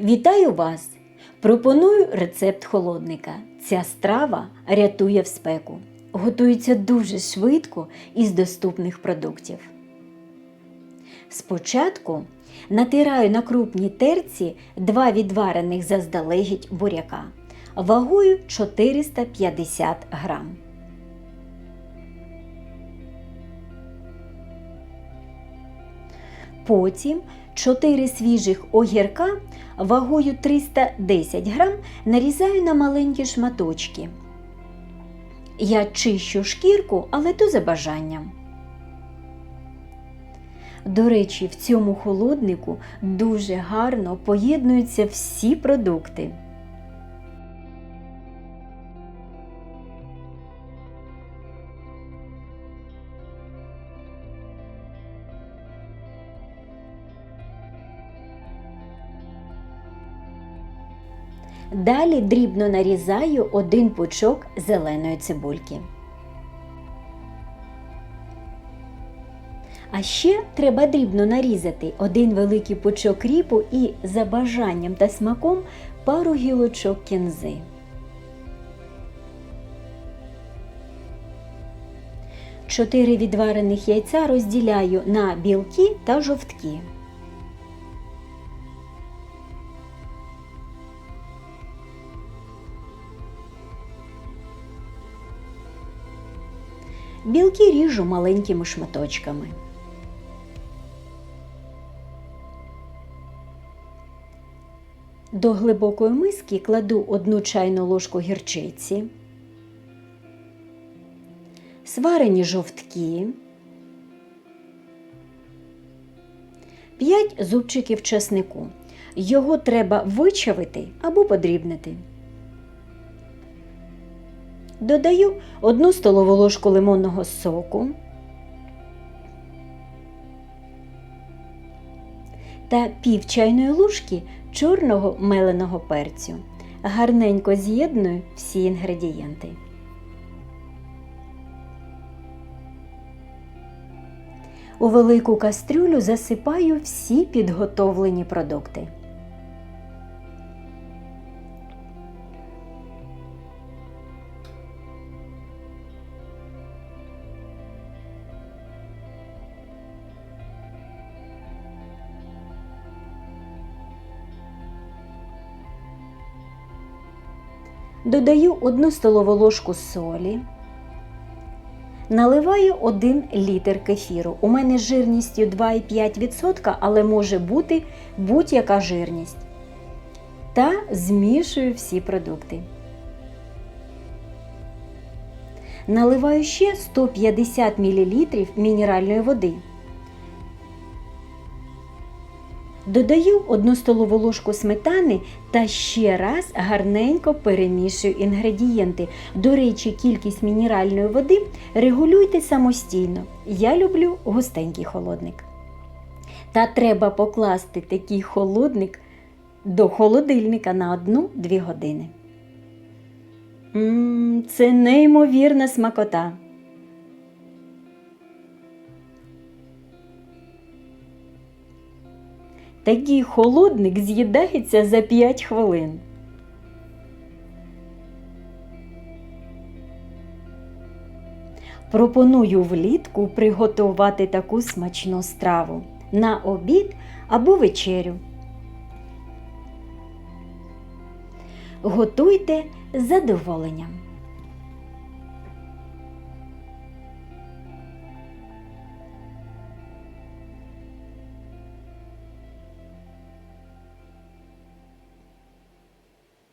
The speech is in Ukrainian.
Вітаю вас! Пропоную рецепт холодника. Ця страва рятує в спеку. Готується дуже швидко із доступних продуктів. Спочатку натираю на крупній терці два відварених заздалегідь буряка вагою 450 грам. Потім 4 свіжих огірка вагою 310 грам нарізаю на маленькі шматочки. Я чищу шкірку, але то за бажанням. До речі, в цьому холоднику дуже гарно поєднуються всі продукти. Далі дрібно нарізаю один пучок зеленої цибульки. А ще треба дрібно нарізати один великий пучок ріпу і за бажанням та смаком пару гілочок кінзи. Чотири відварених яйця розділяю на білки та жовтки. Білки ріжу маленькими шматочками. До глибокої миски кладу одну чайну ложку гірчиці, сварені жовтки, 5 зубчиків чеснику. Його треба вичавити або подрібнити. Додаю 1 столову ложку лимонного соку та пів чайної ложки чорного меленого перцю. Гарненько з'єдную всі інгредієнти. У велику кастрюлю засипаю всі підготовлені продукти. Додаю 1 столову ложку солі. Наливаю 1 літр кефіру. У мене жирністю 2,5%, але може бути будь-яка жирність. Та змішую всі продукти. Наливаю ще 150 мл мінеральної води. Додаю 1 столову ложку сметани та ще раз гарненько перемішую інгредієнти. До речі, кількість мінеральної води регулюйте самостійно. Я люблю густенький холодник. Та треба покласти такий холодник до холодильника на 1-2 години. Ммм, це неймовірна смакота. Такий холодник з'їдається за 5 хвилин. Пропоную влітку приготувати таку смачну страву на обід або вечерю. Готуйте з задоволенням.